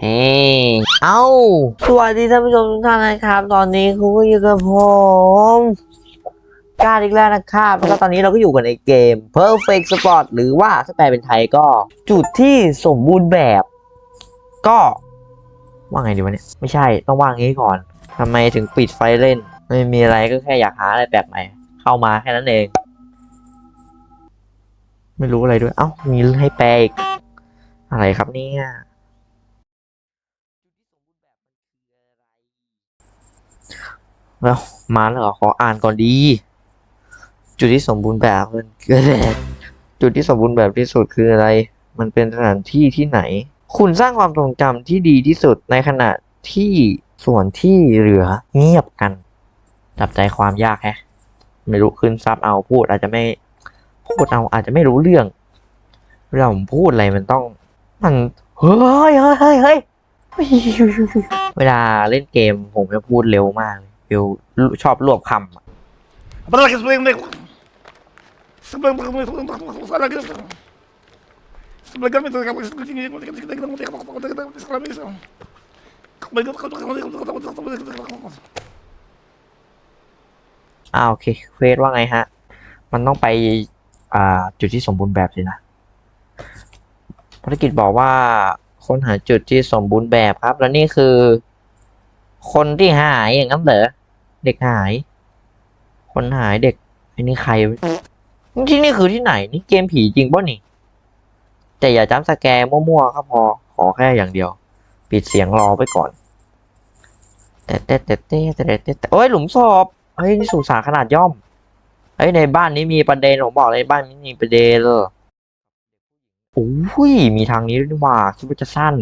เฮ้เอาสวัสดีท่านผู้ชมทุกท่านนะครับ ตอนนี้คุณก็อยู่กับผมกล้าอีกแล้วนะครับแล้วก็ตอนนี้เราก็อยู่กันในเกม Perfect Sport หรือว่าถ้าแปลเป็นไทยก็ จุดที่สมบูรณ์แบบ ก็ ว่าไงดีวะเนี่ย ไม่ใช่ต้องว่างี้ก่อนทำไมถึงปิดไฟเล่น ไม่มีอะไรก็แค่อยากหาอะไรแปลกใหม่ เข้ามาแค่นั้นเอง ไม่รู้อะไรด้วย เอ้ามีให้แปลอีกอะไรครับเนี่ย แล้วมาแล้วขออ่านก่อนดี จุดที่สมบูรณ์แบบมันคืออะไรจุดที่สมบูรณ์แบบที่สุดคืออะไร มันเป็นสถานที่ที่ไหน คุณสร้างความทรงจำที่ดีที่สุดในขณะที่ส่วนที่เหลือเงียบกัน จับใจความยากแฮะ ไม่รู้ขึ้นซับเอาพูดอาจจะไม่พูดเอาอาจจะไม่รู้เรื่องเวลาผมพูดอะไรมันต้อง มันเฮ้ยเฮ้ยเฮ้ยเฮ้ยเวลาเล่นเกมผมจะพูดเร็วมาก เลยเร็วชอบรวบคำอะอ่าโอเคเควสว่าไงฮะ มันต้องไปอ่าจุดที่สมบูรณ์แบบสินะภารกิจบอกว่าค้นหาจุดที่สมบูรณ์แบบครับ แล้วนี่คือ คนที่หายอย่างนั้นเหรอเด็กหาย คนหายเด็กอันนี้ใครที่นี่คือที่ไหนนี่เกมผีจริงป่ะนี่ แต่อย่าจำสแกร์มั่วๆครับพอขอแค่อย่างเดียว ปิดเสียงรอไว้ก่อนแต่แต่แต่แต่แต่แต่แต่โอ้ยหลุมศพเฮ้ยนี่สุสานขนาดย่อมเฮ้ยในบ้านนี้มีประเด็นผมบอกเลยบ้านนี้มีประเด็นเลยโอ้ยมีทางนี้ด้วยว่าคิดว่าจะสั้น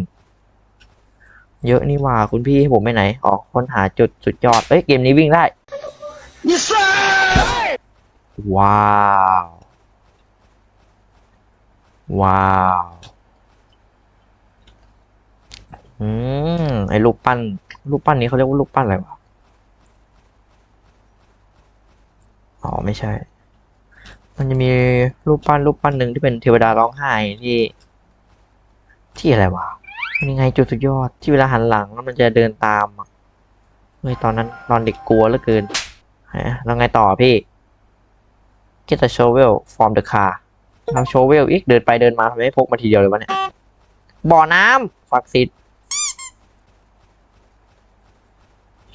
เยอะนี่หว่าคุณพี่ให้ผมไปไหน ออกค้นหาจุดสุดยอด เอ้ย เกมนี้วิ่งได้ว้าว ว้าว อืม ไอ้รูปปั้น รูปปั้นนี้เขาเรียกว่ารูปปั้นอะไรวะ อ๋อ ไม่ใช่ มันจะมีรูปปั้นรูปปั้นหนึ่งที่เป็นเทวดาร้องไห้ที่ ที่อะไรวะ มันยังไงจุดสุดยอดที่เวลาหันหลังแล้วมันจะเดินตามอะเฮ้ยตอนนั้นตอนเด็กกลัวเหลือเกินฮะแล้วไงต่อพี่ get a shovel from the car เอาโชเวลอีกเดินไปเดินมาทำไมไม่พกมาทีเดียวเลยวะเนี่ยบ่อน้ำฝักสิทธิ์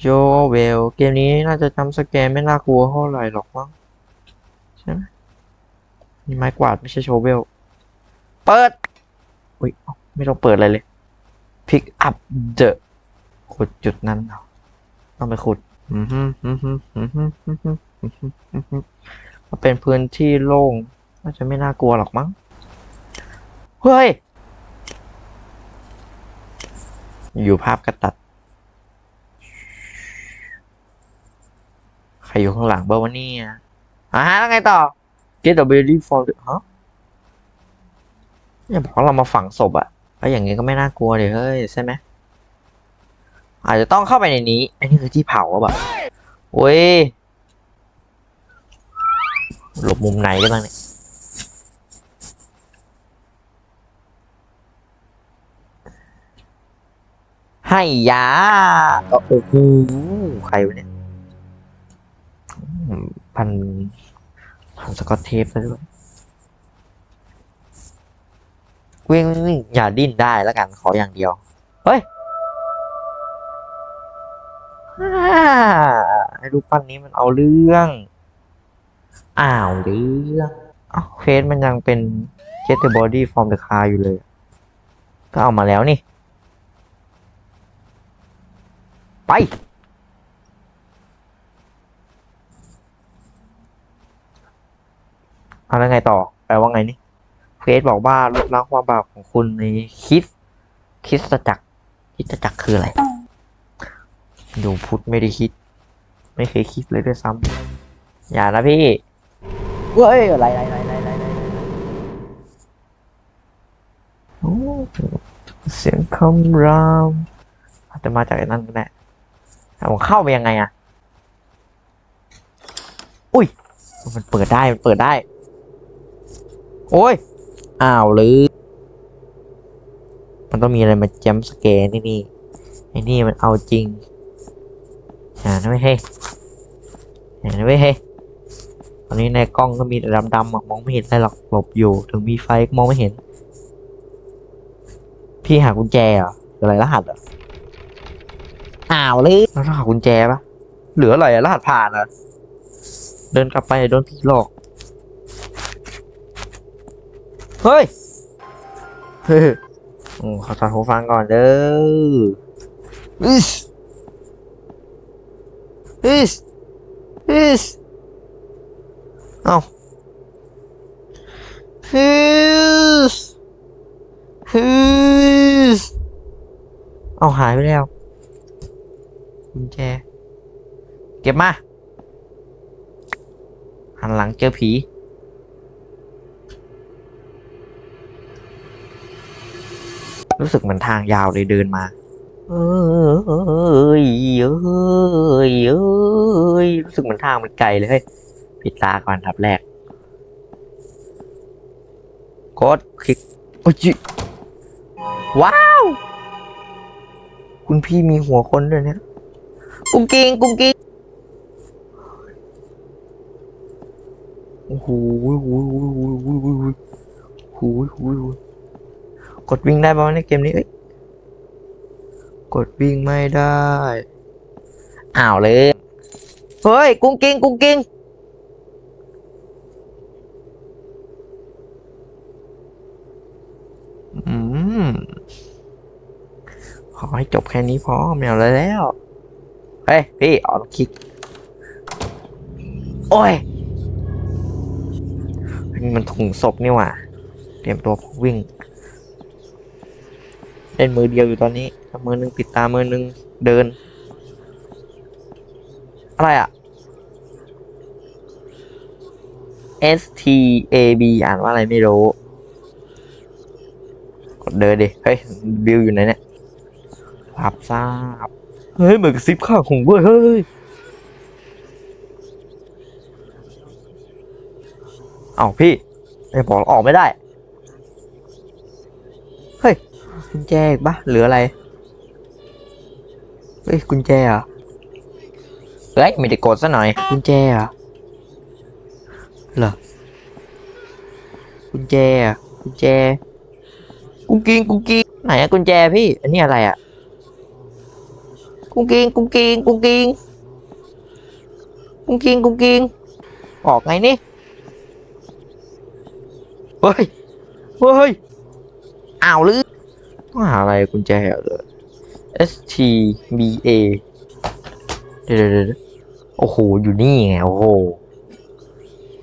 โชเวลเกมนี้น่าจะจำสแกนไม่น่ากลัวเท่าไหร่หรอกมั้งใช่ไหมมีไม้กวาดไม่ใช่โชเวล เปิด อุ้ยไม่ต้องเปิดอะไรเลย pick up the ขุดจุดนั้นเหรอต้องไปขุดอืมฮึอืมฮึอืมฮึอืมฮึอืมฮึอืมฮึมันเป็นพื้นที่โล่งน่าจะไม่น่ากลัวหรอกมั้ง เฮ้ย อยู่ภาพกระตัด ใครอยู่ข้างหลังเบอร์วะเนี่ยอ่าฮะแล้วไงต่อ get the belly for ฮะอย่าบอกว่าเรามาฝังศพอะ แล้อย่างงี้ก็ไม่น่ากลัวเลยเฮ้ยใช่ไหมอาจจะต้องเข้าไปในนี้อันนี้คือที่เผาแบบโอ้ยหลบมุมไหนได้บ้างเนี่ยให้ยาโอ้โหใครวะเนี่ยพันพันสกอตเทปซะด้วย วิ่งวิ่งวิ่งอย่าดิ้นได้แล้วกันขออย่างเดียว เฮ้ยไอ้รูปปั้นนี้มันเอาเรื่องอ้าวเรื่องอ้าวเฟสมันยังเป็น get the body from the car อยู่เลย ก็เอามาแล้วนี่ ไป เอาแล้วไงต่อ แปลว่าไงนี่ เฟสบอกว่าลดล้างความบาปของคุณในคิดคิดจักรคิดจักรคืออะไรอยู่พุทธไม่ได้คิด ไม่เคยคิดเลยด้วยซ้ำอย่านะพี่เว้ยอะไรอะไรอะไรอะไรอะไรอะไรโอ้เสียงคำรามอาจจะมาจากไอ้นั่นก็ได้แต่ผมเข้าไปยังไงอะอุ้ย มันเปิดได้ มันเปิดได้ โอ้ย อ้าวหรือ มันต้องมีอะไรมาแจมสเกนนี่นี่ไอ้นี่มันเอาจริงอ่านะไม่ให้อ่านะไม่ให้ตอนนี้ในกล้องก็มีแต่ดำๆมองไม่เห็นอะไรหรอกหลบอยู่ ถึงมีไฟก็มองไม่เห็น พี่หากุญแจเหรออะไรรหัสเหรออ้าวเลยแล้วต้องหากุญแจปะเหลืออะไรรหัสผ่านเหรอเดินกลับไปโดนผีหลอก เฮ้ยเฮ้ยโอ้ขอถอดหูฟังก่อนเด้ออิสอิสอิสเอาฮิสฮิสเอาหายไปแล้วกุญแจ เก็บมา หันหลังเจอผี รู้สึกเหมือนทางยาวเลยเดินมาเอ้ยเอ้ยเอ้ยรู้สึกเหมือนทางมันไกลเลยปิดตาก่อนทับแรกกดคลิกโอ้ยว้าว คุณพี่มีหัวคนด้วยเนี่ยกุ้งกิ้งกุ้งกิ้งโอ้โหโอ้โหโอ้โหโอ้โหโอ้โหโอ้โห กดวิ่งได้ป่าวะในเกมนี้เอ้ยกดวิ่งไม่ได้อ้าวเลยเฮ้ยกุ้งกิ้งกุ้งกิ้งอืมขอให้จบแค่นี้พอไม่เอาแล้ว เฮ้ย พี่ออกคลิก โอ้ยนี่มันถุงศพนี่หว่า เตรียมตัววิ่ง ล่นมือเดียวอยู่ตอนนี้มือหนึ่งปิดตา มือหนึ่งเดิน อะไรอะ S T A B อ่านว่าอะไรไม่รู้ กดเดินดิ เฮ้ย บิวอยู่ไหนเนี่ยรับทราบ เฮ้ยเหมือนกับซิปข้างของเว้ย เฮ้ย เอ้าพี่ไม่บอกออกไม่ได้ เฮ้ย กุญแจอีกปะเหลืออะไร เฮ้ยกุญแจเหรอะเฮ้ยไม่ได้กดซะหน่อย กุญแจเหรอะเหรอกุญแจเหรอะกุญแจกุ้งกิ้งกุ้งกิ้งไหนอะกุญแจพี่ อันนี้อะไรอะกุ้งกิ้งกุ้งกิ้งกุ้งกิ้งกุ้งกิ้งกุ้งกิ้งออกไงนี่เฮ้ยเฮ้ยอ้าวลือ ต้องหาอะไรกุญแจเหรอ S T B A เดี๋ยวเดี๋ยวเดี๋ยวโอ้โห อยู่นี่ไง โอ้โห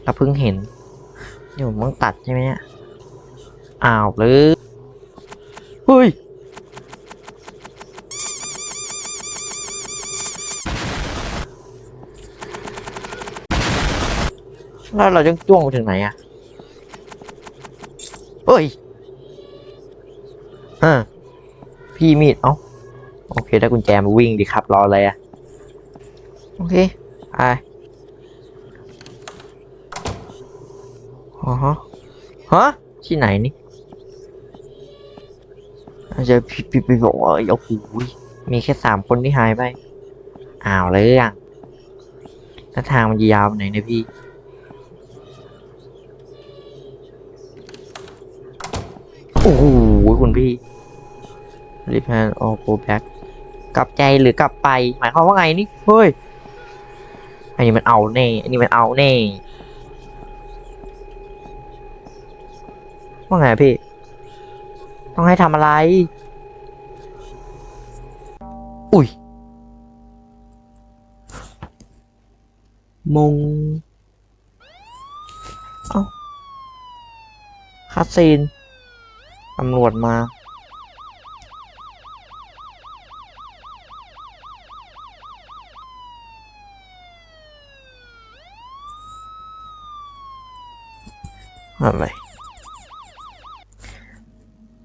เราเพิ่งเห็น นี่ผมต้องตัดใช่ไหมเนี่ย อ้าวเลยเฮ้ย แล้วเราจะจ้วงไปถึงไหนอะเฮ้ย ฮะพี่มีด เอ้า โอเคได้กุญแจมาวิ่งดิครับ รออะไรอะโอเคไปอ๋อฮะฮะ ที่ไหนนี่อาจจะพี่พี่พี่บอกว่าโอ้โหมีแค่สามคนที่หายไป อ้าวเลยอะแล้วทางมันจะยาวไปไหนเนี่ยพี่โอ้โห คุณพี่รีแพนออโกแบ็กกลับใจหรือกลับไป หมายความว่าไงนี่เฮ้ยอันนี้มันเอาแน่อันนี้มันเอาแน่ว่าไงพี่ ต้องให้ทำอะไร อุ้ย มง เอ้าคัสซีน ตำรวจมา อะไร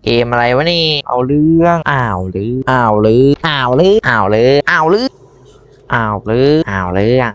เกมอะไรวะนี่ เอาเรื่องอ้าวหรืออ้าวหรืออ้าวหรืออ้าวหรืออ้าวหรืออ้าวหรืออ้าวเรื่อง